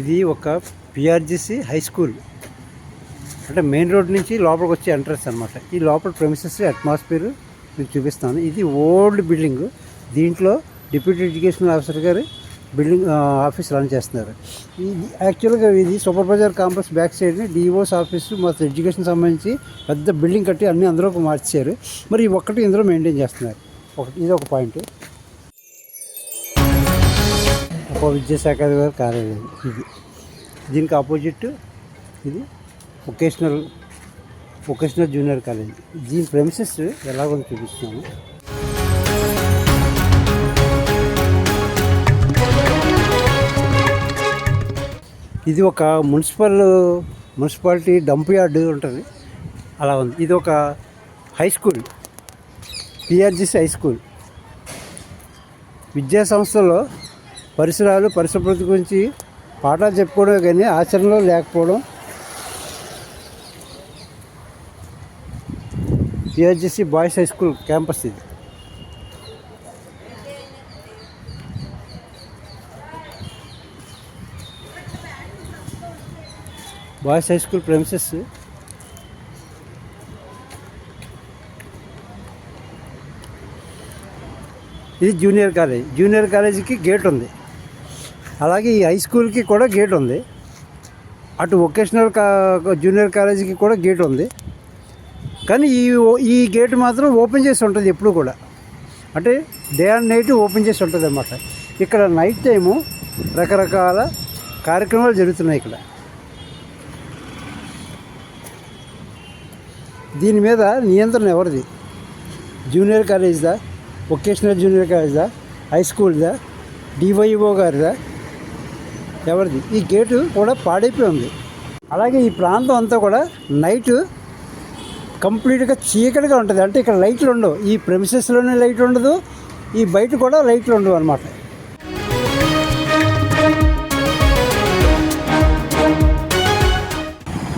ఇది ఒక PRGC high school అంటే మెయిన్ రోడ్ నుంచి లోపలికి వచ్చే ఎంట్రన్స్ అనమాట ఈ లోపల ప్రెమిసెస్ అట్మాస్ఫియర్ మీకు చూపిస్తాను. ఇది ఓల్డ్ బిల్డింగ్ దీంట్లో డిప్యూటీ ఎడ్యుకేషన్ ఆఫీసర్ గారు బిల్డింగ్ ఆఫీస్ రన్ చేస్తున్నారు. ఇది యాక్చువల్గా ఇది సూపర్ బజార్ కాంప్లెక్స్ బ్యాక్ సైడ్ని డిఓస్ ఆఫీసు మొత్తం ఎడ్యుకేషన్ సంబంధించి పెద్ద బిల్డింగ్ కట్టి అన్ని అందులో మార్చారు. మరి ఈ ఒక్కటి ఇందులో మెయింటైన్ చేస్తున్నారు. ఒకటి ఇది ఒక పాయింట్ ఉప విద్యాశాఖ అధికారి కార్యాలయం ఇది. దీనికి ఆపోజిట్ ఇది వొకేషనల్ వొకేషనల్ జూనియర్ కాలేజ్. దీని ప్రెమిసెస్ ఎలాగో చూపిస్తున్నాను ఇది ఒక మున్సిపల్ మున్సిపాలిటీ డంప్ యార్డ్ ఉంటుంది. అలా ఉంది. ఇది ఒక high school PRGC high school. విద్యా సంస్థలో పరిసరాలు పరిశుభ్రత గురించి పాఠాలు చెప్పుకోవడమే కానీ ఆచరణలో లేకపోవడం. PRGC boys high school campus ఇది. బాయ్స్ హై స్కూల్ ప్రెమిసెస్ ఇది జూనియర్ కాలేజ్. జూనియర్ కాలేజీకి గేట్ ఉంది. అలాగే ఈ హై స్కూల్కి కూడా గేట్ ఉంది. అటు వొకేషనల్ కా జూనియర్ కాలేజీకి కూడా గేట్ ఉంది. కానీ ఈ ఈ గేట్ మాత్రం ఓపెన్ చేసి ఉంటుంది ఎప్పుడు కూడా. అంటే డే అండ్ నైట్ ఓపెన్ చేసి ఉంటుంది అన్నమాట. ఇక్కడ నైట్ టైము రకరకాల కార్యక్రమాలు జరుగుతున్నాయి ఇక్కడ. దీని మీద నియంత్రణ ఎవరిది? జూనియర్ కాలేజ్దా వొకేషనల్ జూనియర్ కాలేజ్దా హై స్కూల్దా డివైఓ గారిదా ఎవరిది? ఈ గేటు కూడా పాడైపోయి ఉంది. అలాగే ఈ ప్రాంతం అంతా కూడా నైట్ కంప్లీట్గా చీకటిగా ఉంటుంది. అంటే ఇక్కడ లైట్లు ఉండవు. ఈ ప్రెమిసెస్లోనే లైట్ ఉండదు. ఈ బయట కూడా లైట్లు ఉండవు అనమాట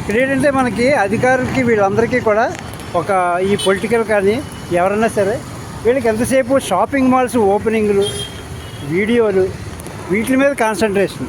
ఇక్కడ ఏంటంటే మనకి అధికారులకి వీళ్ళందరికీ కూడా ఒక ఈ పొలిటికల్ కానీ ఎవరైనా సరే వీళ్ళకి ఎంతసేపు షాపింగ్ మాల్స్ ఓపెనింగ్లు వీడియోలు వీటి మీద కాన్సన్ట్రేషన్